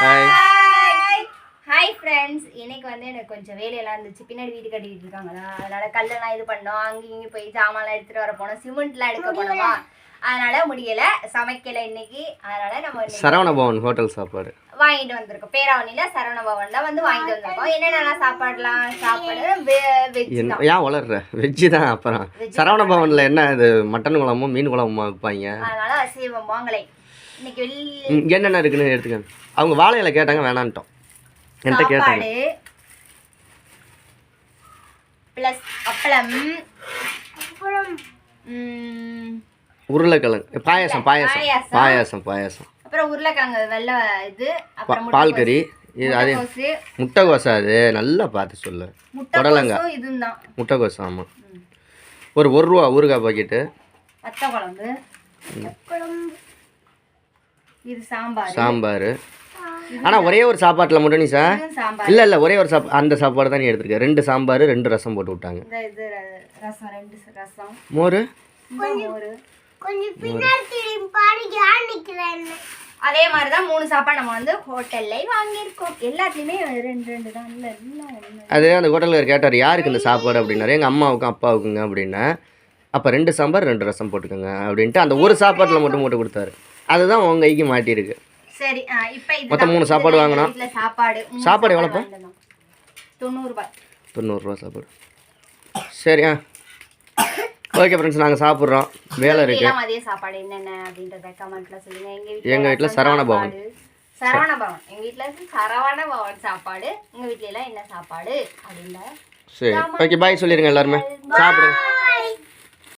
Hi hi friends இன்னைக்கு வந்து எனக்கு கொஞ்சம் வேலையெல்லாம் இருந்துச்சு. பின்னாடி வீடு கட்டிட்டு இருக்காங்களா அதனால கல்லெல்லாம் இது பண்ணோம். அங்கேயும் இங்கேயும் போய் ஜாமான்லாம் எடுத்துட்டு வர போனோம். சிமெண்ட்லாம் எடுக்க போனோமா? அதனால முடியல. சமைக்கல இன்னைக்கு. அதனால நம்ம இன்னைக்கு சரவண பவன் ஹோட்டல் சாப்பாடு. வாங்கிட்டு வந்திருக்கோம். பேராவணில சரவண பவன்ல வந்து வாங்கிட்டு வந்திருக்கோம். என்னென்னலாம் சாப்பாடுலாம் சாப்பாடு? ஏன்? வளர்ற? வெஜ்ஜு தான் அப்புறம். சரவண பவனில் என்ன இது? மட்டன் குழம்பும் மீன் குழம்புமா வைப்பாங்க? அதனால அசைவம் வாங்கலை. இன்னைக்கு என்னென்ன இருக்குன்னு எடுத்துக்கங்க அவங்க வாழை இலை கேட்டாங்க வேணான்ட்டோம். என்கிட்ட கேட்டாங்க. ப்ளஸ் அப்பளம் உருளைக்கிழங்கு. பாயாசம் பாயாசம். பாயாசம். பாயாசம் அப்புறம் உருளைக்கிழங்கு வெள்ளை இது பால் கறி இது அது முட்டைகோசா அது நல்லா பார்த்து சொல்லு. தான் முட்டைகோசு ஆமாம் ஒரு ஒரு ரூபா ஊறுகாய் பாக்கெட்டு வத்த குழம்பு இது சாம்பார். சாம்பார். ஆனால் ஒரே ஒரு சாப்பாட்டில் மட்டும் நீ சார் இல்லை இல்லை ஒரே ஒரு சாப் அந்த சாப்பாடு தான் நீ எடுத்துருக்க. ரெண்டு சாம்பார் ரெண்டு ரசம் போட்டு விட்டாங்க. மோர். அதே மாதிரி தான் மூணு சாப்பாடு நம்ம வந்து ஹோட்டல்ல வாங்கியிருக்கோம். எல்லாத்துலேயுமே ரெண்டு ரெண்டு தான். இல்லை அது அந்த ஹோட்டலில் கேட்டார் யாருக்கு இந்த சாப்பாடு? அப்படின்னாரு. எங்கள் அம்மாவுக்கும் அப்பாவுக்குங்க அப்படின்னா அப்போ ரெண்டு சாம்பார் ரெண்டு ரசம் போட்டுக்கோங்க அப்படின்ட்டு அந்த ஒரு சாப்பாட்டில் மட்டும் போட்டு கொடுத்தாரு. அதுதான் உங்க கைக்கு மாட்டியிருக்கு. சரி இப்ப இது மொத்தம் மூணு சாப்பாடு வாங்கினோம். சாப்பாடு. சாப்பாடு எவ்வளோப்பா? வாங்கினோம். தொண்ணூறு ரூபாய். தொண்ணூறுரூவா சாப்பாடு. சரி ஆ. ஓகே ஃப்ரெண்ட்ஸ் நாங்கள் சாப்பிட்றோம். வேலை எல்லாம் மதிய சாப்பாடு என்னென்ன அப்படின்றத கமெண்ட்ல சொல்லுங்க. எங்க வீட்ல எங்க வீட்ல சரவண பவன். சரவண பவன். எங்க வீட்ல இருக்கு சரவண பவன் சாப்பாடு. உங்க வீட்ல எல்லாம் என்ன சாப்பாடு அப்படின்ற சரி. ஓகே பாய் சொல்லிடுங்க எல்லாருமே. சாப்பிடுங்க.